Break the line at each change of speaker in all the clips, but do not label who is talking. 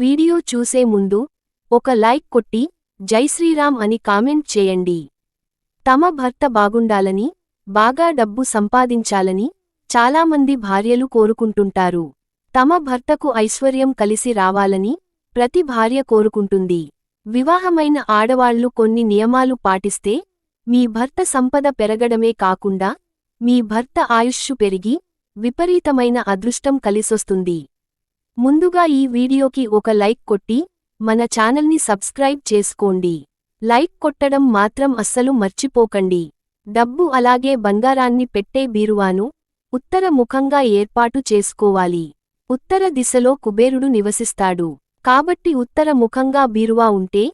Video చూసే ముందు ఒక లైక్ కొట్టి జై శ్రీరామ్ అని కామెంట్ చేయండి. తమ భర్త బాగుండాలని బాగా డబ్బు సంపాదించాలని చాలామంది భార్యలు కోరుకుంటుంటారు. తమ భర్తకు ఐశ్వర్యం కలిసి రావాలని ప్రతి భార్య కోరుకుంటుంది. వివాహమైన ఆడవాళ్ళు కొన్ని నియమాలు పాటిస్తే మీ భర్త సంపద పెరగడమే కాకుండా మీ భర్త ఆయుష్షు పెరిగి విపరీతమైన అదృష్టం కలిసొస్తుంది. ముందుగా ఈ వీడియోకి ఒక లైక్ కొట్టి మన ఛానల్ని సబ్స్క్రైబ్ చేసుకోండి. లైక్ కొట్టడం మాత్రం అస్సలు మర్చిపోకండి. డబ్బు అలాగే బంగారాన్ని పెట్టే బీరువాను ఉత్తర ముఖంగా ఏర్పాటు చేసుకోవాలి. ఉత్తర దిశలో కుబేరుడు నివసిస్తాడు. కాబట్టి ఉత్తర ముఖంగా బీరువా ఉంటే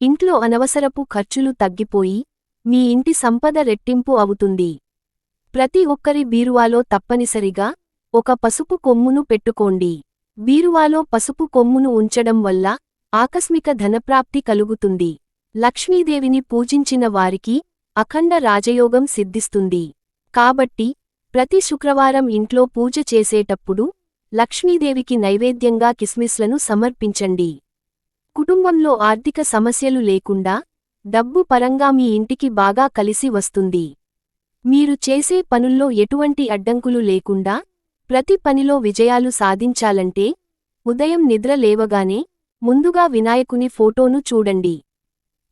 ఇంట్లో అనవసరపు ఖర్చులు తగ్గిపోయి మీ ఇంటి సంపద రెట్టింపు అవుతుంది. ప్రతి ఒక్కరి బీరువాలో తప్పనిసరిగా ఒక పసుపు కొమ్మును పెట్టుకోండి. బీరువాలో పసుపు కొమ్మును ఉంచడం వల్ల ఆకస్మిక ధనప్రాప్తి కలుగుతుంది. లక్ష్మీదేవిని పూజించిన వారికి అఖండ రాజయోగం సిద్ధిస్తుంది. కాబట్టి ప్రతి శుక్రవారం ఇంట్లో పూజ చేసేటప్పుడు లక్ష్మీదేవికి నైవేద్యంగా కిస్మిస్లను సమర్పించండి. కుటుంబంలో ఆర్థిక సమస్యలు లేకుండా డబ్బు పరంగా మీ ఇంటికి బాగా కలిసి వస్తుంది. మీరు చేసే పనుల్లో ఎటువంటి అడ్డంకులు లేకుండా ప్రతి పనిలో విజయాలు సాధించాలంటే ఉదయం నిద్ర లేవగానే ముందుగా వినాయకుని ఫోటోను చూడండి.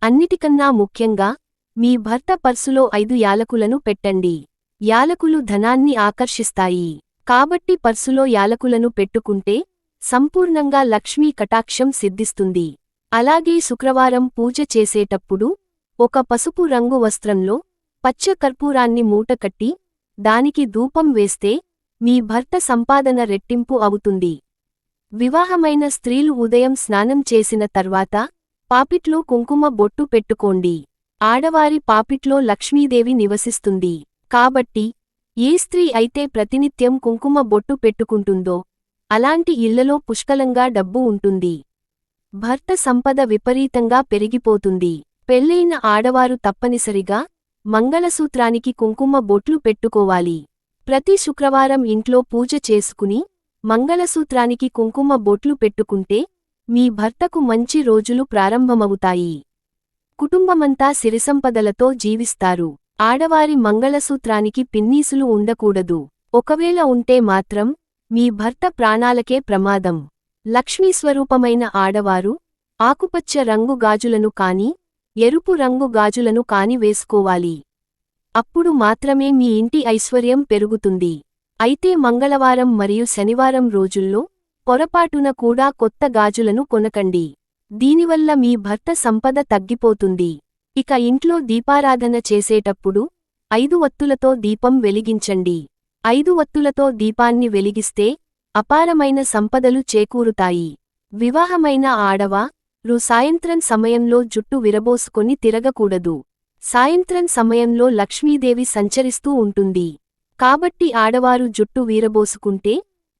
అన్నిటికన్నా ముఖ్యంగా మీ భర్త పర్సులో ఐదు యాలకులను పెట్టండి. యాలకులు ధనాన్ని ఆకర్షిస్తాయి. కాబట్టి పర్సులో యాలకులను పెట్టుకుంటే సంపూర్ణంగా లక్ష్మీ కటాక్షం సిద్ధిస్తుంది. అలాగే శుక్రవారం పూజ చేసేటప్పుడు ఒక పసుపు రంగు వస్త్రంలో పచ్చ కర్పూరాన్ని మూటకట్టి దానికి ధూపం వేస్తే మీ భర్త సంపాదన రెట్టింపు అవుతుంది. వివాహమైన స్త్రీలు ఉదయం స్నానం చేసిన తర్వాత పాపిట్లో కుంకుమ బొట్టు పెట్టుకోండి. ఆడవారి పాపిట్లో లక్ష్మీదేవి నివసిస్తుంది. కాబట్టి ఏ స్త్రీ అయితే ప్రతినిత్యం కుంకుమ బొట్టు పెట్టుకుంటుందో అలాంటి ఇళ్ళలో పుష్కలంగా డబ్బు ఉంటుంది. భర్త సంపద విపరీతంగా పెరిగిపోతుంది. పెళ్ళైన ఆడవారు తప్పనిసరిగా మంగళసూత్రానికి కుంకుమ బొట్లు పెట్టుకోవాలి. ప్రతి శుక్రవారం ఇంట్లో పూజ చేసుకుని మంగళసూత్రానికి కుంకుమ బొట్లు పెట్టుకుంటే మీ భర్తకు మంచి రోజులు ప్రారంభమవుతాయి. కుటుంబమంతా సిరిసంపదలతో జీవిస్తారు. ఆడవారి మంగళసూత్రానికి పిన్నీసులు ఉండకూడదు. ఒకవేళ ఉంటే మాత్రం మీ భర్త ప్రాణాలకే ప్రమాదం. లక్ష్మీస్వరూపమైన ఆడవారు ఆకుపచ్చ రంగు గాజులను కాని ఎరుపు రంగు గాజులను కాని వేసుకోవాలి. అప్పుడు మాత్రమే మీ ఇంటి ఐశ్వర్యం పెరుగుతుంది. అయితే మంగళవారం మరియు శనివారం రోజుల్లో పొరపాటున కూడా కొత్త గాజులను కొనకండి. దీనివల్ల మీ భర్త సంపద తగ్గిపోతుంది. ఇక ఇంట్లో దీపారాధన చేసేటప్పుడు ఐదు వత్తులతో దీపం వెలిగించండి. ఐదు వత్తులతో దీపాన్ని వెలిగిస్తే అపారమైన సంపదలు చేకూరుతాయి. వివాహమైన ఆడవ? రు సాయంత్రం సమయంలో జుట్టు విరబోసుకొని తిరగకూడదు. సాయంత్రం సమయంలో లక్ష్మీదేవి సంచరిస్తూ ఉంటుంది. కాబట్టి ఆడవారు జుట్టు వీరబోసుకుంటే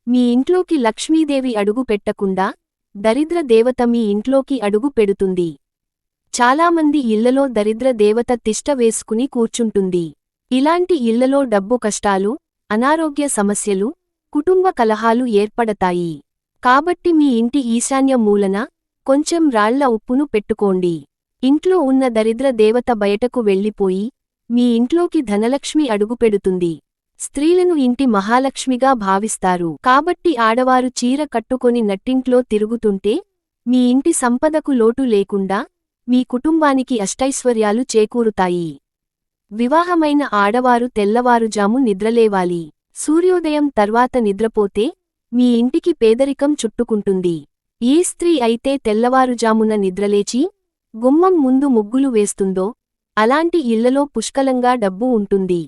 మీ ఇంట్లోకి లక్ష్మీదేవి అడుగు పెట్టకుండా దరిద్ర దేవత మీ ఇంట్లోకి అడుగు పెడుతుంది. చాలామంది ఇళ్ళలో దరిద్ర దేవత తిష్ట వేసుకుని కూర్చుంటుంది. ఇలాంటి ఇళ్ళలో డబ్బు కష్టాలు అనారోగ్య సమస్యలు కుటుంబ కలహాలు ఏర్పడతాయి. కాబట్టి మీ ఇంటి ఈశాన్య మూలన కొంచెం రాళ్ళ ఉప్పును పెట్టుకోండి. ఇంట్లో ఉన్న దరిద్ర దేవత బయటకు వెళ్ళిపోయి మీ ఇంట్లోకి ధనలక్ష్మి అడుగుపెడుతుంది స్త్రీలను ఇంటి మహాలక్ష్మిగా భావిస్తారు. కాబట్టి ఆడవారు చీర కట్టుకొని నట్టింట్లో తిరుగుతుంటే మీ ఇంటి సంపదకు లోటు లేకుండా మీ కుటుంబానికి అష్టైశ్వర్యాలు చేకూరుతాయి. వివాహమైన ఆడవారు తెల్లవారుజాము నిద్రలేవాలి. సూర్యోదయం తర్వాత నిద్రపోతే మీ ఇంటికి పేదరికం చుట్టుకుంటుంది. ఏ స్త్రీ అయితే తెల్లవారుజామున నిద్రలేచి గుమ్మం ముందు ముగ్గులు వేస్తుందో అలాంటి ఇళ్ళలో పుష్కలంగా డబ్బు ఉంటుంది.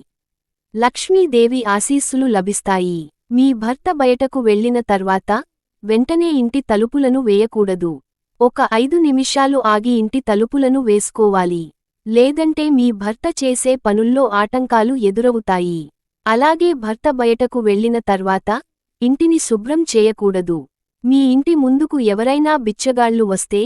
లక్ష్మీదేవి ఆశీస్సులు లభిస్తాయి. మీ భర్త బయటకు వెళ్ళిన తర్వాత వెంటనే ఇంటి తలుపులను వేయకూడదు. ఒక ఐదు నిమిషాలు ఆగి ఇంటి తలుపులను వేసుకోవాలి. లేదంటే మీ భర్త చేసే పనుల్లో ఆటంకాలు ఎదురవుతాయి. అలాగే భర్త బయటకు వెళ్ళిన తర్వాత ఇంటిని శుభ్రం చేయకూడదు. మీ ఇంటి ముందుకు ఎవరైనా బిచ్చగాళ్ళు వస్తే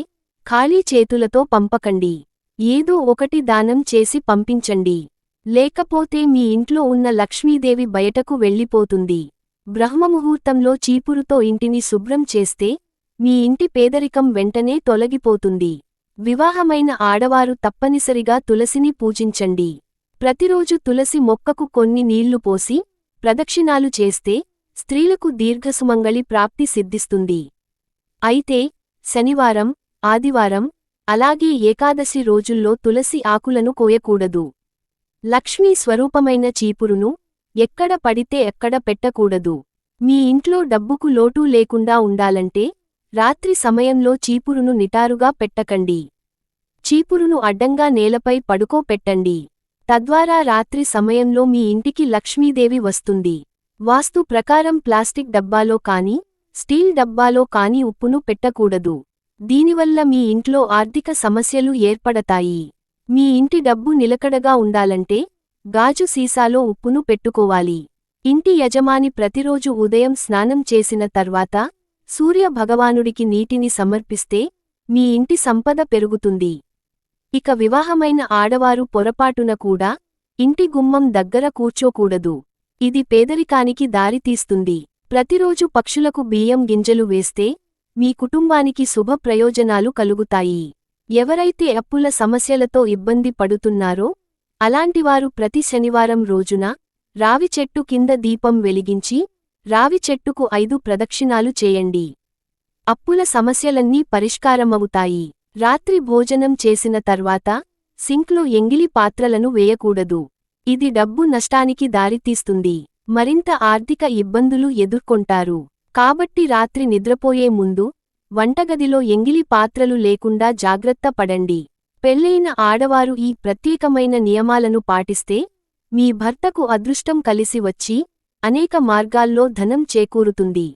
ఖాళీ చేతులతో పంపకండి. ఏదో ఒకటి దానం చేసి పంపించండి. లేకపోతే మీ ఇంట్లో ఉన్న లక్ష్మీదేవి బయటకు వెళ్ళిపోతుంది. బ్రహ్మముహూర్తంలో చీపురుతో ఇంటిని శుభ్రం చేస్తే మీ ఇంటి పేదరికం వెంటనే తొలగిపోతుంది. వివాహమైన ఆడవారు తప్పనిసరిగా తులసిని పూజించండి. ప్రతిరోజు తులసి మొక్కకు కొన్ని నీళ్ళు పోసి ప్రదక్షిణాలు చేస్తే స్త్రీలకు దీర్ఘసుమంగళి ప్రాప్తి సిద్ధిస్తుంది. అయితే శనివారం ఆదివారం అలాగే ఏకాదశి రోజుల్లో తులసి ఆకులను కోయకూడదు. లక్ష్మీ స్వరూపమైన చీపురును ఎక్కడ పడితే ఎక్కడ పెట్టకూడదు. మీ ఇంట్లో డబ్బుకు లోటు లేకుండా ఉండాలంటే రాత్రి సమయంలో చీపురును నిటారుగా పెట్టకండి. చీపురును అడ్డంగా నేలపై పడుకోపెట్టండి తద్వారా రాత్రి సమయంలో మీ ఇంటికి లక్ష్మీదేవి వస్తుంది. వాస్తు ప్రకారం ప్లాస్టిక్ డబ్బాలో కాని స్టీల్ డబ్బాలో కాని ఉప్పును పెట్టకూడదు. దీనివల్ల మీ ఇంట్లో ఆర్థిక సమస్యలు ఏర్పడతాయి. మీ ఇంటి డబ్బు నిలకడగా ఉండాలంటే గాజు సీసాలో ఉప్పును పెట్టుకోవాలి. ఇంటి యజమాని ప్రతిరోజు ఉదయం స్నానం చేసిన తర్వాత సూర్య భగవానుడికి నీటిని సమర్పిస్తే మీ ఇంటి సంపద పెరుగుతుంది. ఇక వివాహమైన ఆడవారు పొరపాటున కూడా ఇంటి గుమ్మం దగ్గర కూర్చోకూడదు. ఇది పేదరికానికి దారితీస్తుంది. ప్రతిరోజు పక్షులకు బియ్యం గింజలు వేస్తే మీ కుటుంబానికి శుభ ప్రయోజనాలు కలుగుతాయి. ఎవరైతే అప్పుల సమస్యలతో ఇబ్బంది పడుతున్నారో అలాంటివారు ప్రతి శనివారం రోజున రావి చెట్టు కింద దీపం వెలిగించి రావి చెట్టుకు ఐదు ప్రదక్షిణాలు చేయండి. అప్పుల సమస్యలన్నీ పరిష్కారమవుతాయి. రాత్రి భోజనం చేసిన తర్వాత సింక్లో ఎంగిలి పాత్రలను వేయకూడదు. ఇది డబ్బు నష్టానికి దారితీస్తుంది. మరింత ఆర్థిక ఇబ్బందులు ఎదుర్కొంటారు. కాబట్టి రాత్రి నిద్రపోయే ముందు వంటగదిలో ఎంగిలి పాత్రలు లేకుండా జాగ్రత్త పడండి. పెళ్ళైన ఆడవారు ఈ ప్రత్యేకమైన నియమాలను పాటిస్తే మీ భర్తకు అదృష్టం కలిసి వచ్చి అనేక మార్గాల్లో ధనం చేకూరుతుంది.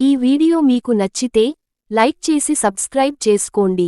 ఈ వీడియో మీకు నచ్చితే లైక్ చేసి సబ్స్క్రైబ్ చేసుకోండి.